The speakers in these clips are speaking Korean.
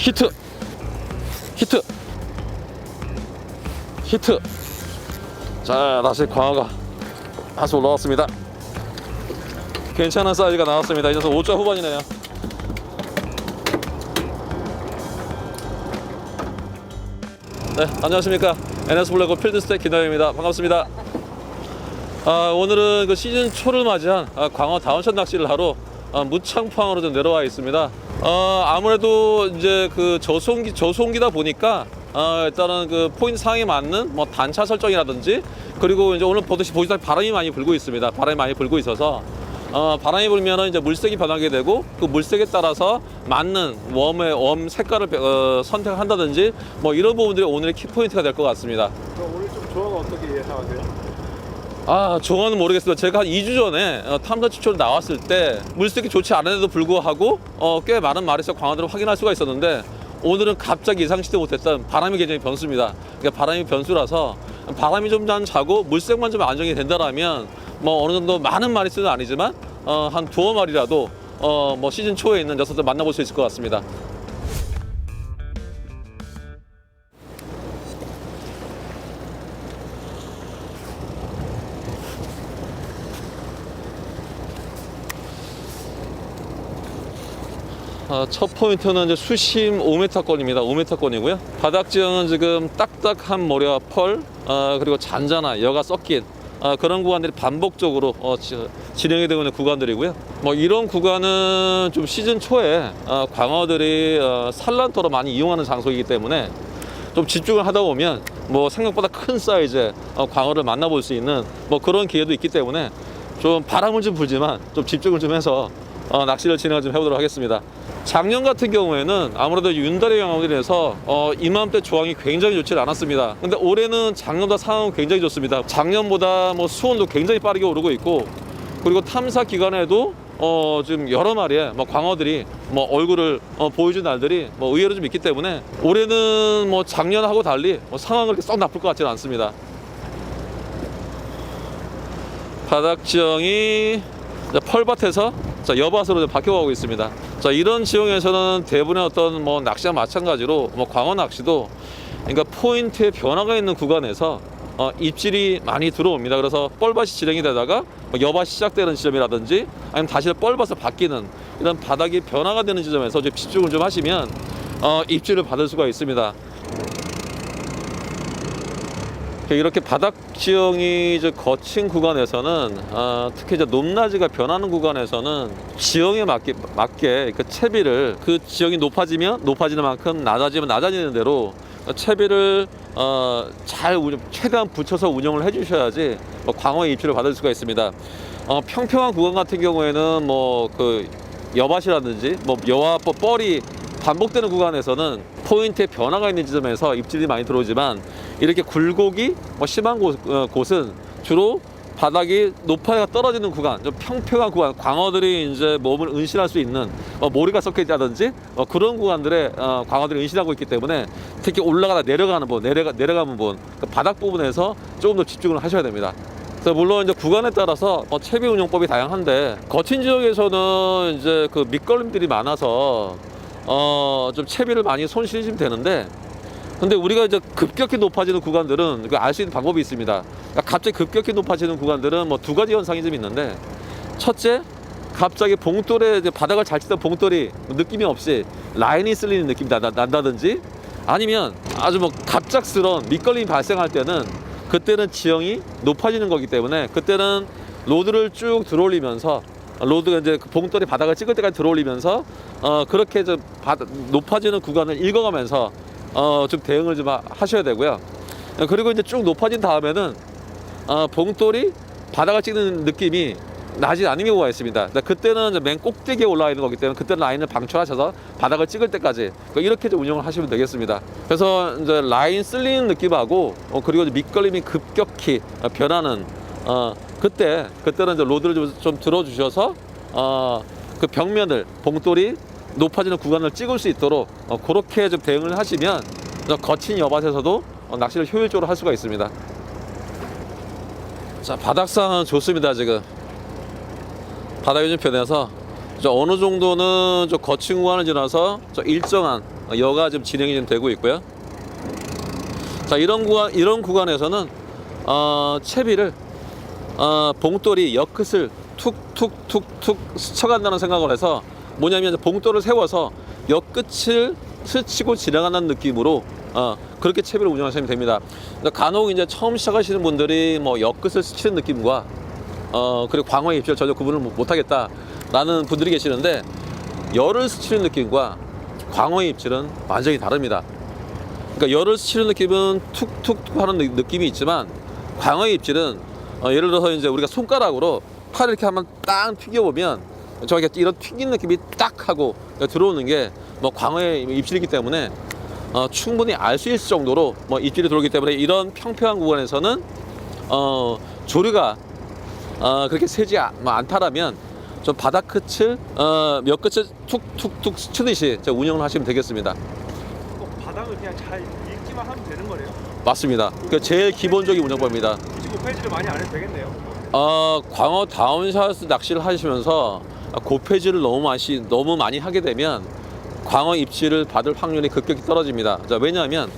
히트. 히트. 히트. 자 다시 광어가 다시 올라왔습니다. 괜찮은 사이즈가 나왔습니다. 이 녀석 5자 후반이네요. 네 안녕하십니까. NS 블랙호 필드스택 김다영입니다. 반갑습니다. 아, 오늘은 그 시즌 초를 맞이한 아, 광어 다운샷 낚시를 하러 아, 무창포항으로 좀 내려와 있습니다. 어, 아무래도 이제 그 저송기 저송기다 보니까 어, 일단은 그 포인트 상에 맞는 뭐 단차 설정이라든지 그리고 이제 오늘 보듯이 보시다시피 바람이 많이 불고 있습니다. 바람이 많이 불고 있어서 어, 바람이 불면은 이제 물색이 변하게 되고 그 물색에 따라서 맞는 웜의 웜 색깔을 어, 선택한다든지 뭐 이런 부분들이 오늘의 키 포인트가 될 것 같습니다. 오늘 좀 조화가 어떻게 예상하세요? 아, 정확는 모르겠습니다. 제가 한 2주 전에 어, 탐사 추출 나왔을 때 물색이 좋지 않은데도 불구하고 어, 꽤 많은 마리수 광어들을 확인할 수가 있었는데 오늘은 갑자기 예상치도 못했던 바람이 굉장히 변수입니다. 그러니까 바람이 변수라서 바람이 좀 잘 자고 물색만 좀 안정이 된다라면 뭐 어느 정도 많은 마리수는 아니지만 어, 한 두어 마리라도 어, 뭐 시즌 초에 있는 녀석들 만나볼 수 있을 것 같습니다. 어, 첫 포인트는 이제 수심 5m권입니다. 5m권이고요. 바닥 지형은 지금 딱딱한 모래와 펄, 어, 그리고 잔잔한 여가 섞인 어, 그런 구간들이 반복적으로 어, 지- 진행이 되고 있는 구간들이고요. 뭐 이런 구간은 좀 시즌 초에 어, 광어들이 어, 산란터로 많이 이용하는 장소이기 때문에 좀 집중을 하다 보면 뭐 생각보다 큰 사이즈의 어, 광어를 만나볼 수 있는 뭐 그런 기회도 있기 때문에 좀 바람은 좀 불지만 좀 집중을 좀 해서 어, 낚시를 진행을 좀 해보도록 하겠습니다. 작년 같은 경우에는 아무래도 윤달의 영향으로 인해서 어, 이맘때 조항이 굉장히 좋지 않았습니다. 근데 올해는 작년보다 상황은 굉장히 좋습니다. 작년보다 뭐 수온도 굉장히 빠르게 오르고 있고 그리고 탐사 기간에도 어, 지금 여러 마리의 뭐 광어들이 뭐 얼굴을 어, 보여준 날들이 뭐 의외로 좀 있기 때문에 올해는 뭐 작년하고 달리 뭐 상황은 그렇게 썩 나쁠 것 같지는 않습니다. 바닥 지형이 펄밭에서 자, 여밭으로 바뀌어가고 있습니다. 자, 이런 지형에서는 대부분의 어떤 뭐 낚시와 마찬가지로 뭐 광어 낚시도 그러니까 포인트의 변화가 있는 구간에서 어, 입질이 많이 들어옵니다. 그래서 뻘밭이 진행이 되다가 뭐 여밭이 시작되는 지점이라든지 아니면 다시 뻘밭으로 바뀌는 이런 바닥이 변화가 되는 지점에서 좀 집중을 좀 하시면 어, 입질을 받을 수가 있습니다. 이렇게 바닥 지형이 이제 거친 구간에서는 어, 특히 이제 높낮이가 변하는 구간에서는 지형에 맞게 맞게 그 채비를 그 지형이 높아지면 높아지는 만큼 낮아지면 낮아지는 대로 채비를 어, 잘 운영, 최대한 붙여서 운영을 해주셔야지 뭐 광어의 입질을 받을 수가 있습니다. 어, 평평한 구간 같은 경우에는 뭐 그 여밭이라든지 뭐 여와 뭐 뻘이 반복되는 구간에서는 포인트의 변화가 있는 지점에서 입질이 많이 들어오지만 이렇게 굴곡이 뭐 심한 곳, 어, 곳은 주로 바닥이 높아야 떨어지는 구간, 좀 평평한 구간, 광어들이 이제 몸을 은신할 수 있는 어, 모리가 섞여 있다든지 어, 그런 구간들에 어, 광어들이 은신하고 있기 때문에 특히 올라가다 내려가는 부분, 내려가 내려가는 부분, 그 바닥 부분에서 조금 더 집중을 하셔야 됩니다. 그래서 물론 이제 구간에 따라서 어, 채비 운용법이 다양한데 거친 지역에서는 이제 그 밑걸림들이 많아서 어, 좀 채비를 많이 손실이 되는데 근데 우리가 이제 급격히 높아지는 구간들은 알 수 있는 방법이 있습니다. 그러니까 갑자기 급격히 높아지는 구간들은 뭐 두 가지 현상이 좀 있는데 첫째 갑자기 봉돌에 바닥을 잘 치던 봉돌이 느낌이 없이 라인이 쓸리는 느낌이 나- 난다든지 아니면 아주 뭐 갑작스러운 밑걸림이 발생할 때는 그때는 지형이 높아지는 거기 때문에 그때는 로드를 쭉 들어올리면서 로드가 이제 그 봉돌이 바닥을 찍을 때까지 들어올리면서 어 그렇게 좀 바다, 높아지는 구간을 읽어가면서 어 좀 대응을 좀 하- 하셔야 되고요. 어, 그리고 이제 쭉 높아진 다음에는 어 봉돌이 바닥을 찍는 느낌이 나지 않은 경우가 있습니다. 근데 그때는 맨 꼭대기에 올라와 있는 거기 때문에 그때는 라인을 방출하셔서 바닥을 찍을 때까지 그러니까 이렇게 좀 운영을 하시면 되겠습니다. 그래서 이제 라인 쓸리는 느낌하고 어, 그리고 밑걸림이 급격히 어, 변하는 어, 그때 그때는 이제 로드를 좀, 좀 들어주셔서 어, 그 벽면을 봉돌이 높아지는 구간을 찍을 수 있도록 어, 그렇게 좀 대응을 하시면 저 거친 여밭에서도 어, 낚시를 효율적으로 할 수가 있습니다. 자 바닥상은 좋습니다 지금 바닥이 좀 변해서 저 어느 정도는 저 거친 구간을 지나서 저 일정한 여가 지금 진행이 좀 되고 있고요. 자 이런 구간 이런 구간에서는 어, 채비를 어, 봉돌이 옆끝을 툭툭툭툭 스쳐간다는 생각을 해서 뭐냐면 봉돌을 세워서 옆끝을 스치고 지나가는 느낌으로 어, 그렇게 채비를 운영하시면 됩니다. 간혹 이제 처음 시작하시는 분들이 뭐 옆끝을 스치는 느낌과 어, 그리고 광어의 입질 전혀 구분을 못- 못하겠다라는 분들이 계시는데 열을 스치는 느낌과 광어의 입질은 완전히 다릅니다. 그러니까 열을 스치는 느낌은 툭툭툭 하는 느- 느낌이 있지만 광어의 입질은 어, 예를 들어서 이제 우리가 손가락으로 팔을 이렇게 한번 딱 튀겨보면 저렇게 이런 튀긴 느낌이 딱 하고 들어오는 게 뭐 광어의 입질이기 때문에 어, 충분히 알 수 있을 정도로 뭐 입질이 들어오기 때문에 이런 평평한 구간에서는 어, 조류가 어, 그렇게 세지 아- 뭐 않다라면 좀 바닥 끝을 어, 몇 끝을 툭툭툭 스치듯이 저 운영을 하시면 되겠습니다. 꼭 바닥을 그냥 잘 읽기만 하면 되는 거네요. 맞습니다. 그 제일 기본적인 운영법입니다. 25페이지를 많이 안 해도 되겠네요. 어, 광어 다운샷 낚시를 하시면서 고폐질을 너무 많이 너무 많이 하게 되면 광어 입질을 받을 확률이 급격히 떨어집니다. 자, 왜냐하면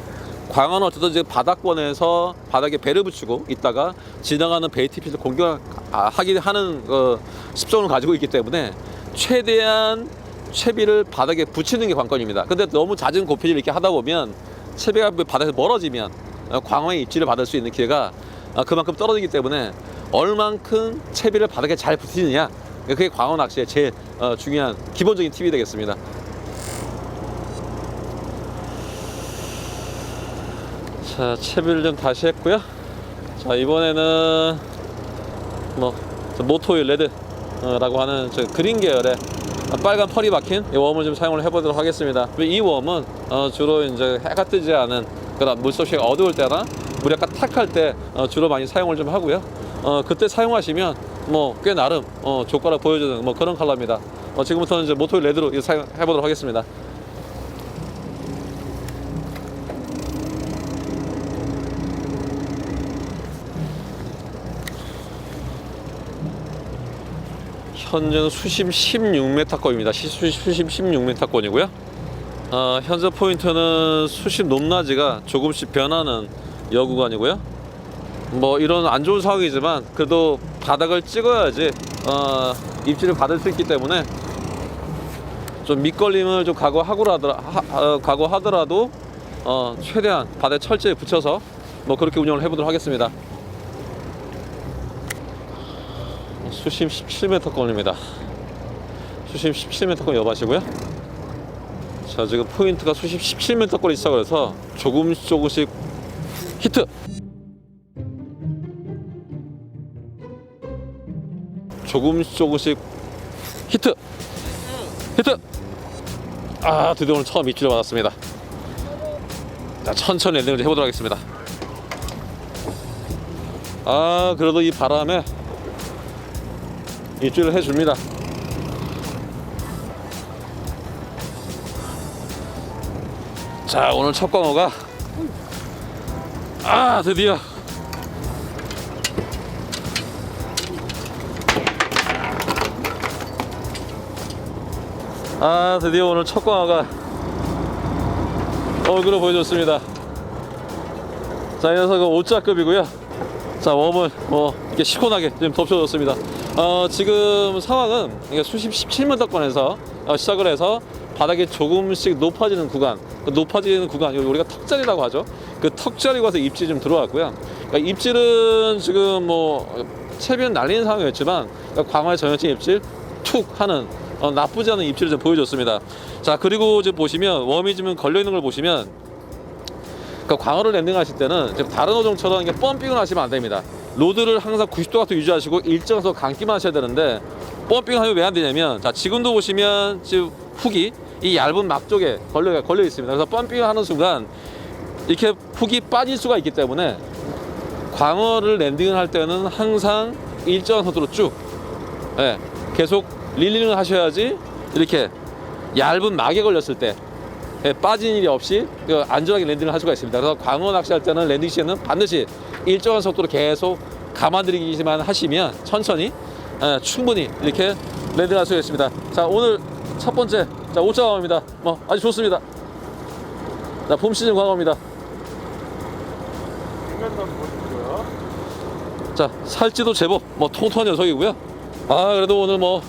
광어는 어쨌든 이제 바닥권에서 바닥에 배를 붙이고 있다가 지나가는 베이티핏을 공격하기 하는 어, 습성을 가지고 있기 때문에 최대한 채비를 바닥에 붙이는 게 관건입니다. 근데 너무 잦은 고폐질 이렇게 하다 보면 채비가 바닥에서 멀어지면 어, 광어의 입질을 받을 수 있는 기회가 어, 그만큼 떨어지기 때문에 얼만큼 채비를 바닥에 잘 붙이느냐 그게 광어 낚시의 제일 어, 중요한 기본적인 팁이 되겠습니다. 자 채비를 좀 다시 했고요. 자 이번에는 뭐저 모토일 레드라고 하는 저 그린 계열의 빨간 펄이 박힌 이 웜을 좀 사용을 해보도록 하겠습니다. 이 웜은 어, 주로 이제 해가 뜨지 않은 그런 물속이 어두울 때나 물이 약간 탁할 때 어, 주로 많이 사용을 좀 하고요. 어, 그때 사용하시면 뭐 꽤 나름 어, 조과를 보여주는 뭐 그런 컬러입니다. 어, 지금부터는 이제 모토일 레드로 사용해 보도록 하겠습니다. 현재는 수심 16m권입니다. 수심 16m권이고요. 어, 현재 포인트는 수심 높낮이가 조금씩 변하는 여구간이고요. 뭐 이런 안 좋은 상황이지만 그래도 바닥을 찍어야지 어, 입질을 받을 수 있기 때문에 좀 밑걸림을 좀 각오하고라더라 하- 어, 각오하더라도 어, 최대한 바닥에 철저히 붙여서 뭐 그렇게 운영을 해보도록 하겠습니다. 수심 17m권입니다. 수심 17m권 여바시고요. 자 지금 포인트가 수심 17m권이 시작을 해서 조금씩 조금씩 히트. 조금씩 조금씩 히트. 히트. 아 드디어 오늘 처음 입질을 받았습니다. 자 천천히 엔딩을 해보도록 하겠습니다. 아 그래도 이 바람에 입질을 해줍니다. 자 오늘 첫 광어가 아 드디어. 아 드디어 오늘 첫 광어가 얼굴을 보여줬습니다. 자이 녀석은 5자급이고요. 자 웜을 뭐 이렇게 시원하게 좀 덮쳐줬습니다. 어 지금 상황은 수심 17m권에서 어, 시작을 해서 바닥이 조금씩 높아지는 구간 그 높아지는 구간 우리가 턱자리라고 하죠 그 턱자리 가서 입질이 좀 들어왔고요 그러니까 입질은 지금 뭐 채비는 날리는 상황이었지만 그러니까 광어의 전형적인 입질 툭 하는 어, 나쁘지 않은 입질을 좀 보여줬습니다 자 그리고 지금 보시면 웜이 지금 걸려 있는 걸 보시면 그 광어를 랜딩하실 때는 지금 다른 어종처럼 이게 펌핑을 하시면 안 됩니다. 로드를 항상 90도 각도 유지하시고 일정서 감기만 하셔야 되는데 펌핑을 하면 왜 안 되냐면 자 지금도 보시면 지금 훅이 이 얇은 막 쪽에 걸려 걸려 있습니다. 그래서 펌핑을 하는 순간 이렇게 훅이 빠질 수가 있기 때문에 광어를 랜딩을 할 때는 항상 일정한 속도로 쭉 예, 계속 릴링을 하셔야지 이렇게 얇은 막에 걸렸을 때 예, 빠진 일이 없이 그 안전하게 랜딩을 할 수가 있습니다. 그래서 광어 낚시할 때는 랜딩 시에는 반드시 일정한 속도로 계속 감아들이기만 하시면 천천히 예, 충분히 이렇게 랜딩할 수 있습니다. 자, 오늘 첫 번째, 자, 오자강입니다. 뭐, 아주 좋습니다. 자, 봄 시즌 광어입니다. 자, 살찌도 제법 뭐 통통한 녀석이고요. 아, 그래도 오늘 뭐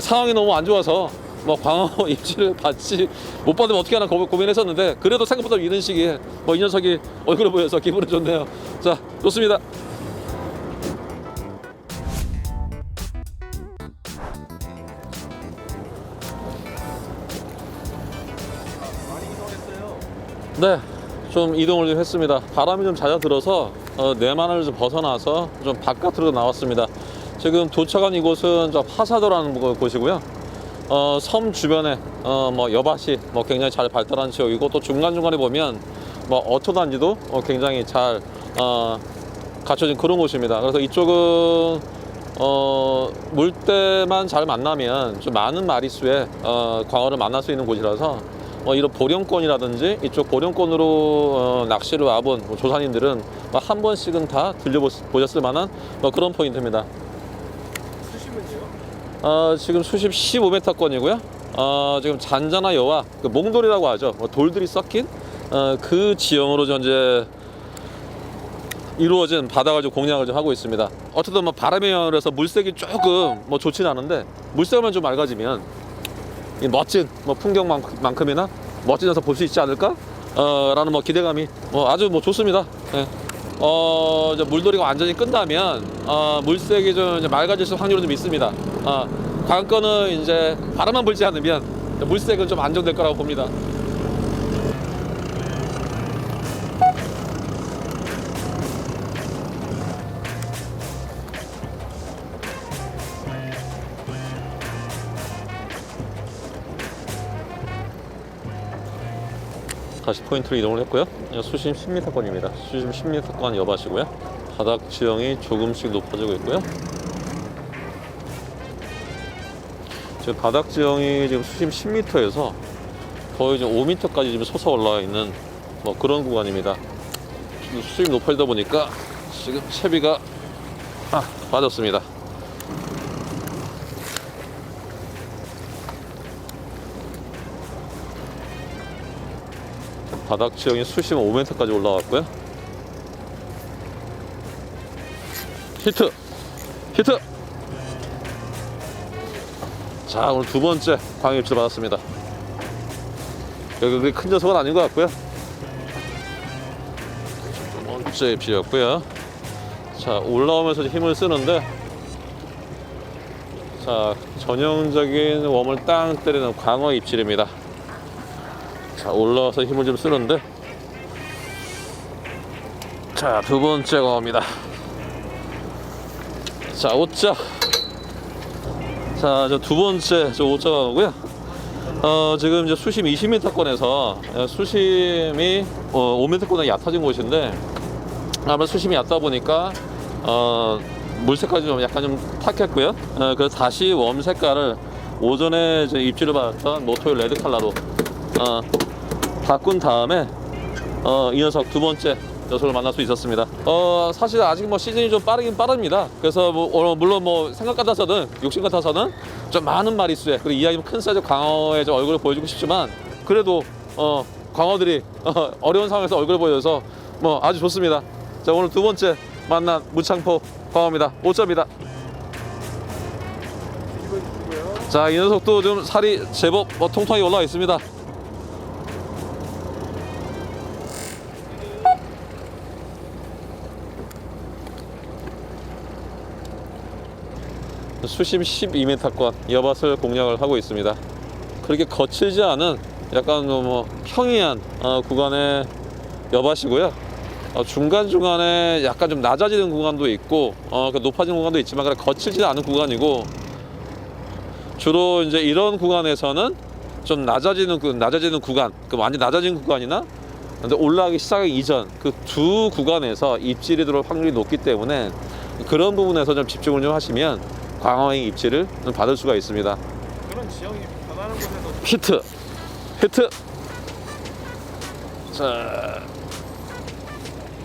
상황이 너무 안 좋아서 뭐 광어 입질을 받지 못 받으면 어떻게 하나 고- 고민했었는데 그래도 생각보다 이런 시기에 뭐 이 녀석이 얼굴을 보여서 기분이 좋네요. 자, 좋습니다. 네, 좀 이동을 좀 했습니다. 바람이 좀 잦아들어서 어, 내만을 좀 벗어나서 좀 바깥으로 나왔습니다. 지금 도착한 이곳은 저 파사도라는 곳- 곳이고요. 어, 섬 주변에 어, 뭐 여밭이 뭐 굉장히 잘 발달한 지역이고 또 중간 중간에 보면 뭐 어토단지도 어, 굉장히 잘 어, 갖춰진 그런 곳입니다. 그래서 이쪽은 어, 물때만 잘 만나면 좀 많은 마리수의 어, 광어를 만날 수 있는 곳이라서 어, 이런 보령권이라든지 이쪽 보령권으로 어, 낚시를 와본 뭐 조사님들은 뭐한 번씩은 다 들려보셨을 만한 뭐 그런 포인트입니다. 수심은요? 어, 지금 수심 15m권이고요. 어, 지금 잔잔한 여와 그 몽돌이라고 하죠. 뭐 돌들이 섞인 어, 그 지형으로 현재 이루어진 바닥을 좀 공략을 좀 하고 있습니다. 어쨌든 뭐 바람에 영향을 서 물색이 조금 뭐 좋지는 않은데 물색만 좀 맑아지면 이 멋진 뭐 풍경만큼이나 멋진 녀석 볼수 있지 않을까? 어, 라는 뭐 기대감이 뭐 아주 뭐 좋습니다. 예. 어, 이제 물돌이가 완전히 끝나면 어, 물색이 좀 이제 맑아질 확률은 좀 있습니다. 어, 관건은 이제 바람만 불지 않으면 물색은 좀 안정될 거라고 봅니다. 다시 포인트로 이동을 했고요. 수심 10m권입니다. 수심 10m권 여밭이고요. 바닥 지형이 조금씩 높아지고 있고요. 지금 바닥 지형이 지금 수심 10m에서 거의 지금 5m까지 지금 솟아 올라와 있는 뭐 그런 구간입니다. 수심이 높아지다 보니까 지금 채비가 아, 빠졌습니다. 바닥 지형이 수심 5m까지 올라왔고요. 히트! 히트! 자, 오늘 두 번째 광해 입질 받았습니다. 여기 그렇게 큰 녀석은 아닌 것 같고요. 두 번째 입질이었고요. 자, 올라오면서 힘을 쓰는데, 자, 전형적인 웜을 땅 때리는 광어 입질입니다. 자 올라와서 힘을 좀 쓰는데. 자 두 번째 광어입니다. 자 오자. 자 저 두 번째 저 오자 광어고요. 어 지금 이제 수심 20m권에서 수심이 어 5m권에 얕아진 곳인데 아마 수심이 얕다 보니까 어 물색까지 좀 약간 좀 탁했고요. 어, 그래서 다시 웜 색깔을 오전에 입질을 받았던 모토일 레드 컬러로 어, 바꾼 다음에 어, 이 녀석 두 번째 녀석을 만날 수 있었습니다. 어, 사실 아직 뭐 시즌이 좀 빠르긴 빠릅니다. 그래서 뭐, 어, 물론 뭐 생각 같아서는 욕심 같아서는 좀 많은 마리수의 그리고 이왕이면 큰 사이즈 광어의 좀 얼굴을 보여주고 싶지만 그래도 어, 광어들이 어, 어려운 상황에서 얼굴을 보여서 뭐 아주 좋습니다. 자 오늘 두 번째 만난 무창포 광어입니다. 5점이다. 뒤집어 주시고요. 자, 이 녀석도 좀 살이 제법 뭐 통통하게 올라와 있습니다. 수심 12m권 여밭을 공략을 하고 있습니다. 그렇게 거칠지 않은 약간 뭐 평이한 어, 구간의 여밭이고요. 어, 중간중간에 약간 좀 낮아지는 구간도 있고 어, 그 높아지는 구간도 있지만 그래 거칠지 않은 구간이고 주로 이제 이런 구간에서는 좀 낮아지는 그 낮아지는 구간, 그 완전 낮아진 구간이나 근데 올라가기 시작하기 이전 그 두 구간에서 입질이 들어올 확률이 높기 때문에 그런 부분에서 좀 집중을 좀 하시면 광어의 입질을 좀 받을 수가 있습니다. 그런 지형이 변하는 곳에서 히트, 히트. 자,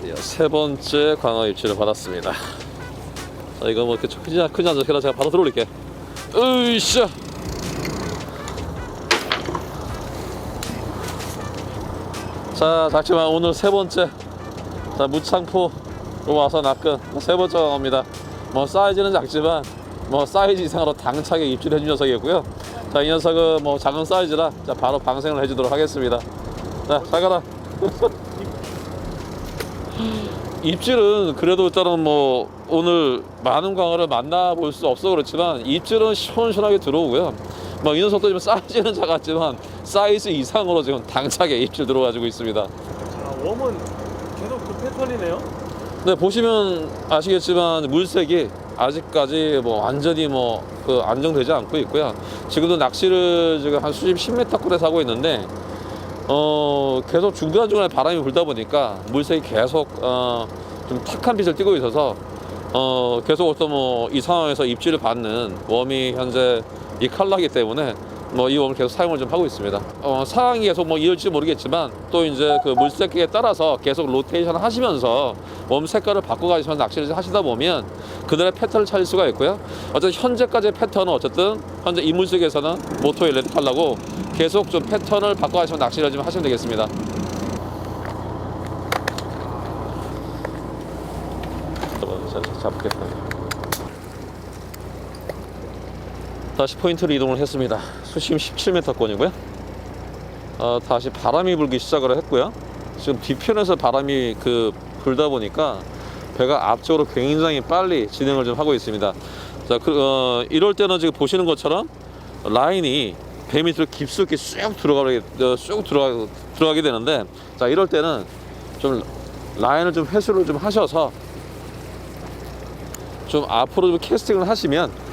예, 세 번째 광어 입질을 받았습니다. 자, 이거 뭐 이렇게 크지 않- 크지 않죠? 그래서 제가 바로 들어올릴게. 으이샤. 자, 작지만 오늘 세 번째. 자, 무창포 와서 낚은 세 번째 강어입니다. 뭐 사이즈는 작지만 뭐 사이즈 이상으로 당차게 입질해 준 녀석이었고요. 자, 이 녀석은 뭐 작은 사이즈라 자, 바로 방생을 해 주도록 하겠습니다. 자, 잘 가라. 입질은 그래도 일단은 뭐 오늘 많은 광어를 만나볼 수 없어 그렇지만 입질은 시원시원하게 들어오고요. 뭐이 녀석도 지금 사이즈는 작았지만 사이즈 이상으로 지금 당차게 입질 들어가지고 있습니다. 자, 웜은 계속 그 패턴이네요. 네 보시면 아시겠지만 물색이 아직까지 뭐 완전히 뭐 그 안정되지 않고 있고요. 지금도 낚시를 지금 한 수심 10m 꼴에 사고 있는데 어 계속 중간 중간에 바람이 불다 보니까 물색이 계속 어 좀 탁한 빛을 띠고 있어서 어 계속 어떤 뭐 이 상황에서 입질을 받는 웜이 현재 이 칼라기 때문에 뭐이 웜을 계속 사용을 좀 하고 있습니다. 어 상황이 계속 뭐 이을지 모르겠지만 또 이제 그 물색에 따라서 계속 로테이션 하시면서 웜 색깔을 바꿔가시면서 낚시를 하시다 보면 그들의 패턴을 찾을 수가 있고요. 어쨌든 현재까지의 패턴은 어쨌든 현재 이 물색에서는 모토의 레드 칼라고 계속 좀 패턴을 바꿔가시면 낚시를 좀 하시면 되겠습니다. 잡겠다. 다시 포인트를 이동을 했습니다. 수심 17m권이고요. 어, 다시 바람이 불기 시작을 했고요. 지금 뒤편에서 바람이 그 불다 보니까 배가 앞쪽으로 굉장히 빨리 진행을 좀 하고 있습니다. 자, 그, 어, 이럴 때는 지금 보시는 것처럼 라인이 배 밑으로 깊숙이 쑥 들어가게 어, 쑥 들어가 들어가게 되는데 자 이럴 때는 좀 라인을 좀 회수를 좀 하셔서 좀 앞으로 좀 캐스팅을 하시면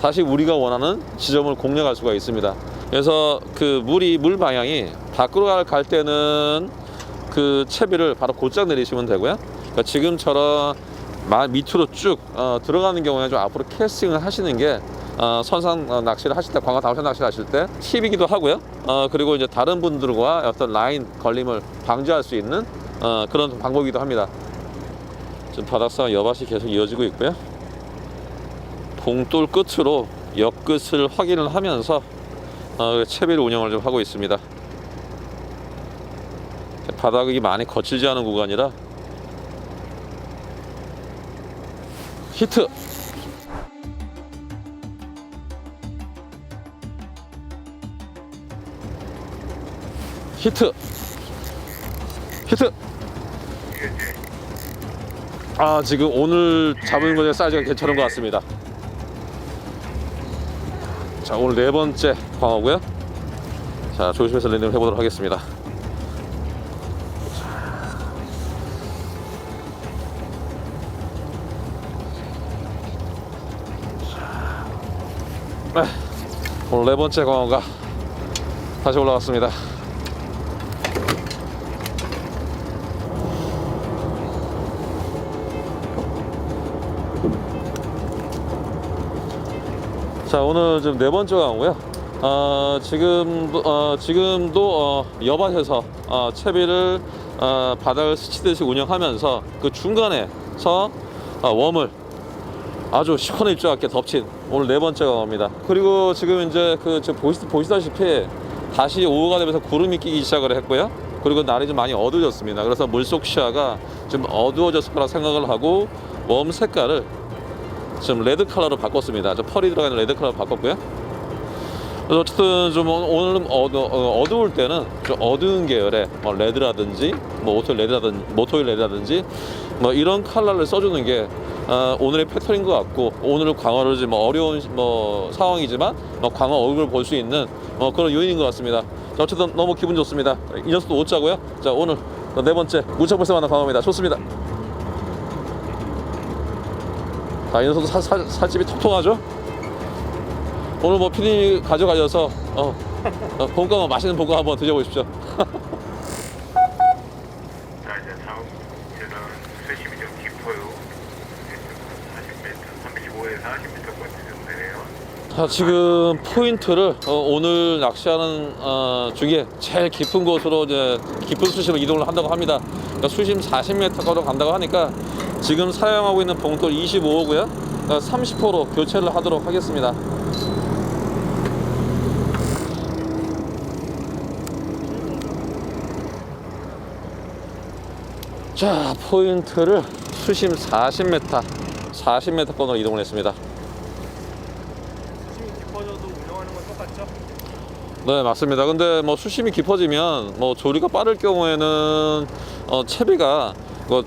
다시 우리가 원하는 지점을 공략할 수가 있습니다. 그래서 그 물이 물 방향이 밖으로 갈- 갈 때는 그 채비를 바로 곧장 내리시면 되고요. 그러니까 지금처럼 마- 밑으로 쭉 어, 들어가는 경우에 좀 앞으로 캐스팅을 하시는 게 어, 선상 어, 낚시를 하실 때 광어 다우션 낚시를 하실 때 팁이기도 하고요. 어, 그리고 이제 다른 분들과 어떤 라인 걸림을 방지할 수 있는 어, 그런 방법이기도 합니다. 지금 바닥상 여밭이 계속 이어지고 있고요. 봉돌 끝으로 옆끝을 확인을 하면서 어, 채비를 운영을 좀 하고 있습니다. 바닥이 많이 거칠지 않은 구간이라. 히트! 히트! 히트! 아 지금 오늘 잡은 거에 사이즈가 괜찮은 것 같습니다 자 오늘 네 번째 광어고요 자 조심해서 랜딩을 해보도록 하겠습니다 아, 오늘 네 번째 광어가 다시 올라왔습니다. 자 오늘 지금 네 번째 광어고요. 어, 지금도 어, 지금도 어, 여밭에서 어, 채비를 어, 바닥을 스치듯이 운영하면서 그 중간에서 어, 웜을 아주 시원한 입자 같게 덮친 오늘 네 번째 강화입니다. 그리고 지금 이제 그 지금 보시, 보시다시피 다시 오후가 되면서 구름이 끼기 시작을 했고요. 그리고 날이 좀 많이 어두워졌습니다. 그래서 물속 시야가 좀 어두워졌을 거라 생각을 하고 웜 색깔을 지금 레드 컬러로 바꿨습니다. 좀 펄이 들어가는 레드 컬러로 바꿨고요. 어쨌든 좀 오늘은 어두, 어, 어두울 때는 좀 어두운 계열의 뭐 레드라든지 뭐 모토일 레드라든지 모토일 레드라든지 뭐 이런 컬러를 써주는 게 어, 오늘의 패턴인 것 같고 오늘 광어를 지금 뭐 어려운 뭐 상황이지만 뭐 광어 얼굴을 볼수 있는 뭐 그런 요인인 것 같습니다. 자, 어쨌든 너무 기분 좋습니다. 이 녀석도 웃자고요. 자 오늘 네 번째 무척벌써 만난 광어입니다. 좋습니다. 자, 이 녀석도 살집이 통통하죠? 오늘 뭐 피디 가져가셔서 어, 어 봄광어 맛있는 봄광어 한번 드셔보십시오. 자 이제 다음 문제는 수심이 좀 깊어요. 40m, 35에서 40m까지 정도 되네요. 자, 지금 포인트를 어, 오늘 낚시하는 어, 중에 제일 깊은 곳으로 이제 깊은 수심을 이동을 한다고 합니다. 그러니까 수심 40m까지 간다고 하니까 지금 사용하고 있는 봉돌 25호고요. 30호로 교체를 하도록 하겠습니다. 자, 포인트를 수심 40m, 40m 권으로 이동을 했습니다. 수심이 깊어져도 운영하는 건 똑같죠? 네 맞습니다. 근데 뭐 수심이 깊어지면 뭐 조리가 빠를 경우에는 어, 채비가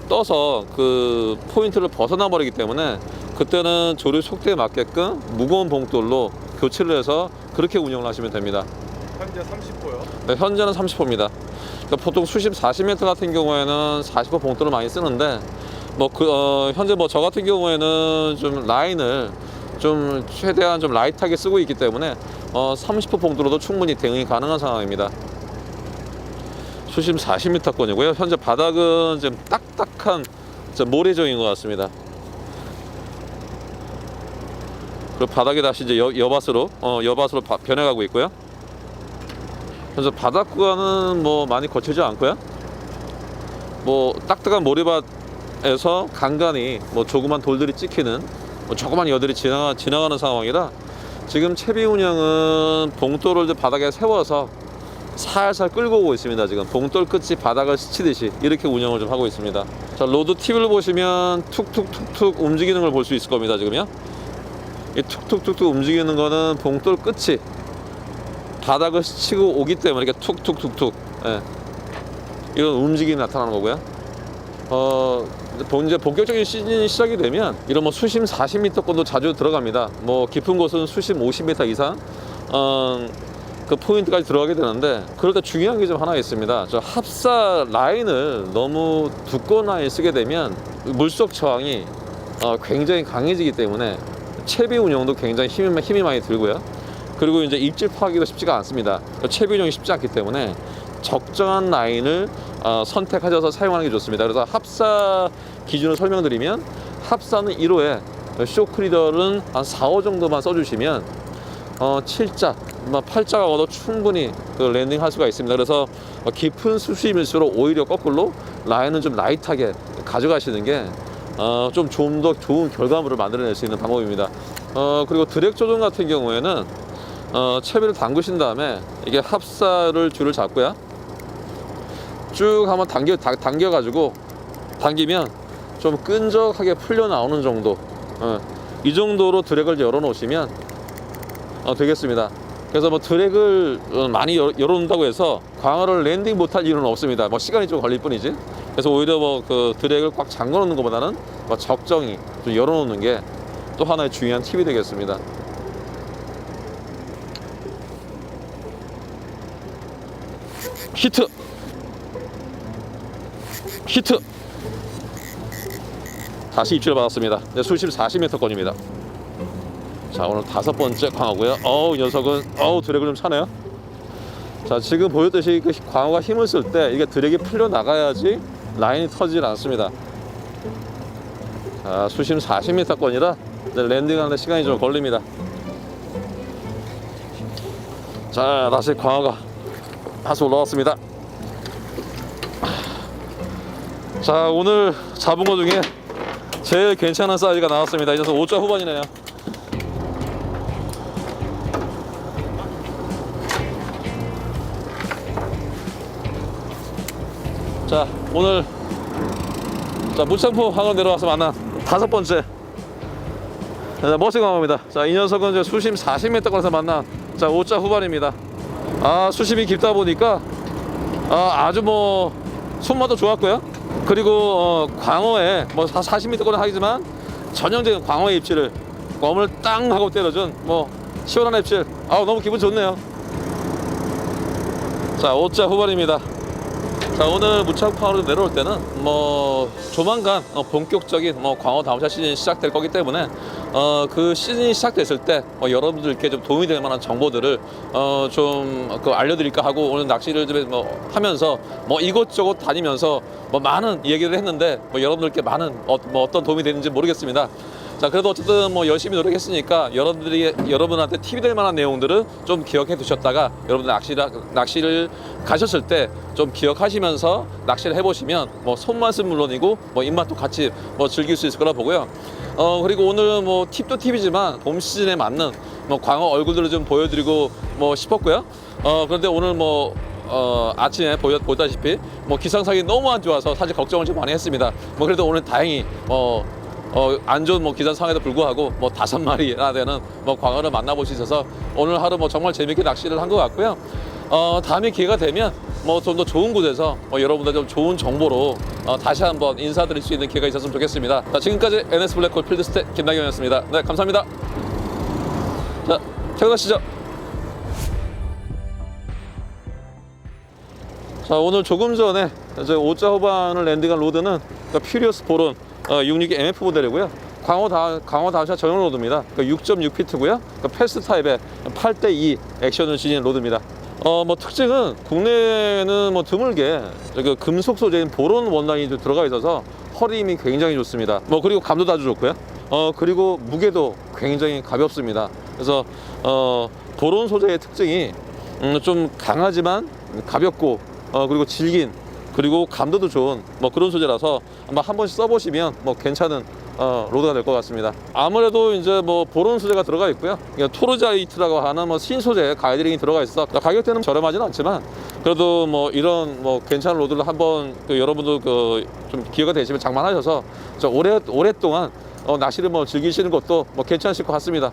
떠서 그 포인트를 벗어나 버리기 때문에 그때는 조리 속도에 맞게끔 무거운 봉돌로 교체를 해서 그렇게 운영을 하시면 됩니다. 현재 30호요. 네, 현재는 30호입니다. 그러니까 보통 수심 40m 같은 경우에는 40호 봉돌을 많이 쓰는데 뭐 그 어, 현재 뭐 저 같은 경우에는 좀 라인을 좀 최대한 좀 라이트하게 쓰고 있기 때문에 어, 30호 봉도로도 충분히 대응이 가능한 상황입니다. 수심 40m권이고요. 현재 바닥은 좀 딱딱한 좀 모래종인 것 같습니다. 그리고 바닥이 다시 이제 여, 여밭으로 어, 여밭으로 바- 변해가고 있고요. 현재 바닥 구간은 뭐 많이 거치지 않고요. 뭐 딱딱한 모래밭에서 간간히 뭐 조그만 돌들이 찍히는 뭐 조그만 여들이 지나가, 지나가는 상황이라 지금 채비 운영은 봉돌을 바닥에 세워서 살살 끌고 오고 있습니다. 지금 봉돌 끝이 바닥을 스치듯이 이렇게 운영을 좀 하고 있습니다. 자 로드 팁을 보시면 툭툭툭툭 움직이는 걸 볼 수 있을 겁니다. 지금요. 이 툭툭툭툭 움직이는 거는 봉돌 끝이 바닥을 스치고 오기 때문에 이렇게 툭툭툭툭 예. 이런 움직임이 나타나는 거고요. 어, 이제 본격적인 시즌이 시작이 되면 이런 뭐 수심 40m권도 자주 들어갑니다. 뭐 깊은 곳은 수심 50m 이상 어, 그 포인트까지 들어가게 되는데 그럴 때 중요한 게 좀 하나 있습니다. 저 합사 라인을 너무 두꺼운 라인 쓰게 되면 물속 저항이 어, 굉장히 강해지기 때문에 채비 운영도 굉장히 힘이, 힘이 많이 들고요. 그리고 이제 입질 파기도 쉽지가 않습니다. 채비 운영이 쉽지 않기 때문에 적정한 라인을 어, 선택하셔서 사용하는 게 좋습니다. 그래서 합사 기준을 설명드리면 합사는 1호에 쇼크리더는 한 4, 5 정도만 써주시면 어, 7자, 뭐 8자가 얻어 충분히 그 랜딩 할 수가 있습니다. 그래서 어, 깊은 수심일수록 오히려 거꾸로 라인은 좀 라이트하게 가져가시는 게 어, 좀 좀 더 좋은 결과물을 만들어낼 수 있는 방법입니다. 어, 그리고 드랙 조정 같은 경우에는 어, 채비를 담그신 다음에 이게 합사를 줄을 잡고요. 쭉 한번 당겨 다- 당겨가지고 당기면 좀 끈적하게 풀려 나오는 정도. 어, 이 정도로 드랙을 열어 놓으시면 어, 되겠습니다. 그래서 뭐 드랙을 어, 많이 열, 열어 놓는다고 해서 광어를 랜딩 못할 이유는 없습니다. 뭐 시간이 좀 걸릴 뿐이지. 그래서 오히려 뭐 그 드랙을 꽉 잠궈 놓는 것보다는 뭐 적정히 좀 열어 놓는 게 또 하나의 중요한 팁이 되겠습니다. 히트 히트. 다시 입질 받았습니다. 이제 수심 40m 건입니다. 자 오늘 다섯 번째 광어고요. 어우 이 녀석은 어우 드랙을 좀 차네요. 자 지금 보였듯이 그 광어가 힘을 쓸 때 이게 드랙이 풀려 나가야지 라인이 터지질 않습니다. 자 수심 40m 건이라 이제 랜딩하는데 시간이 좀 걸립니다. 자 다시 광어가 다시 올라왔습니다 자 오늘 잡은 거 중에 제일 괜찮은 사이즈가 나왔습니다. 이 녀석 5자 후반이네요. 자 오늘 자 무창포 항을 내려와서 만난 다섯 번째. 자, 멋진 광어입니다. 자이 녀석은 이제 수심 40m 거에서 만난 자 5자 후반입니다. 아 수심이 깊다 보니까 아, 아주 뭐 손맛도 좋았고요. 그리고 어, 광어에 뭐 40m 거는 하지만 전형적인 광어의 입질을 껌을 땅 하고 때려준 뭐 시원한 입질. 아 너무 기분 좋네요. 자 5자 후반입니다. 자 오늘 무창파로 내려올 때는 뭐 조만간 어, 본격적인 뭐 광어 다음차 시즌이 시작될 거기 때문에 어, 그 시즌이 시작됐을 때 어, 여러분들께 좀 도움이 될 만한 정보들을 어, 좀그 알려드릴까 하고 오늘 낚시를 좀뭐 하면서 뭐 이곳저곳 다니면서 뭐 많은 얘기를 했는데 뭐 여러분들께 많은 어, 뭐 어떤 도움이 되는지 모르겠습니다. 자 그래도 어쨌든 뭐 열심히 노력했으니까 여러분들이 여러분한테 팁이 될 만한 내용들을 좀 기억해 두셨다가 여러분들 낚시를 낚시를 가셨을 때 좀 기억하시면서 낚시를 해보시면 뭐 손맛은 물론이고 뭐 입맛도 같이 뭐 즐길 수 있을 거라 보고요. 어 그리고 오늘 뭐 팁도 팁이지만 봄 시즌에 맞는 뭐 광어 얼굴들을 좀 보여드리고 뭐 싶었고요. 어 그런데 오늘 뭐 어, 아침에 보여, 보다시피 뭐 기상상이 너무 안 좋아서 사실 걱정을 좀 많이 했습니다. 뭐 그래도 오늘 다행히 뭐 어, 안 좋은 뭐 기상 상황에도 불구하고 뭐 다섯 마리나 되는 뭐 광어를 있어서 오늘 하루 뭐 정말 재밌게 낚시를 한 것 같고요. 어, 다음에 기회가 되면 뭐 좀 더 좋은 곳에서 뭐 여러분들 좀 좋은 정보로 어, 다시 한번 인사드릴 수 있는 기회가 있었으면 좋겠습니다. 자, 지금까지 NS 블랙홀 필드스텝 김나경이었습니다. 네, 감사합니다. 자, 퇴근하시죠. 자 오늘 조금 전에 이제 5자 후반을 랜딩한 로드는 그러니까 퓨리어스 보론 어, 66 MF 모델이고요. 광어 다 광어 다시아 전용 로드입니다. 그러니까 6.6피트고요. 그러니까 패스 타입의 8대2 액션을 지닌 로드입니다. 어 뭐 특징은 국내에는 뭐 드물게 저기 금속 소재인 보론 원단이 좀 들어가 있어서 허리 힘이 굉장히 좋습니다. 뭐 그리고 감도도 아주 좋고요. 어 그리고 무게도 굉장히 가볍습니다. 그래서 어 보론 소재의 특징이 음, 좀 강하지만 가볍고 어, 그리고 질긴 그리고 감도도 좋은 뭐 그런 소재라서 아마 한 번씩 써보시면 뭐 괜찮은 어, 로드가 될 것 같습니다. 아무래도 이제 뭐 보론 소재가 들어가 있고요. 그러니까 토르자이트라고 하는 뭐 신소재 가이드링이 들어가 있어 가격대는 저렴하지는 않지만 그래도 뭐 이런 뭐 괜찮은 로드를 한번 그 여러분도 그 좀 기회가 되시면 장만하셔서 저 오래 오랫동안 어, 낚시를 뭐 즐기시는 것도 뭐 괜찮으실 것 같습니다.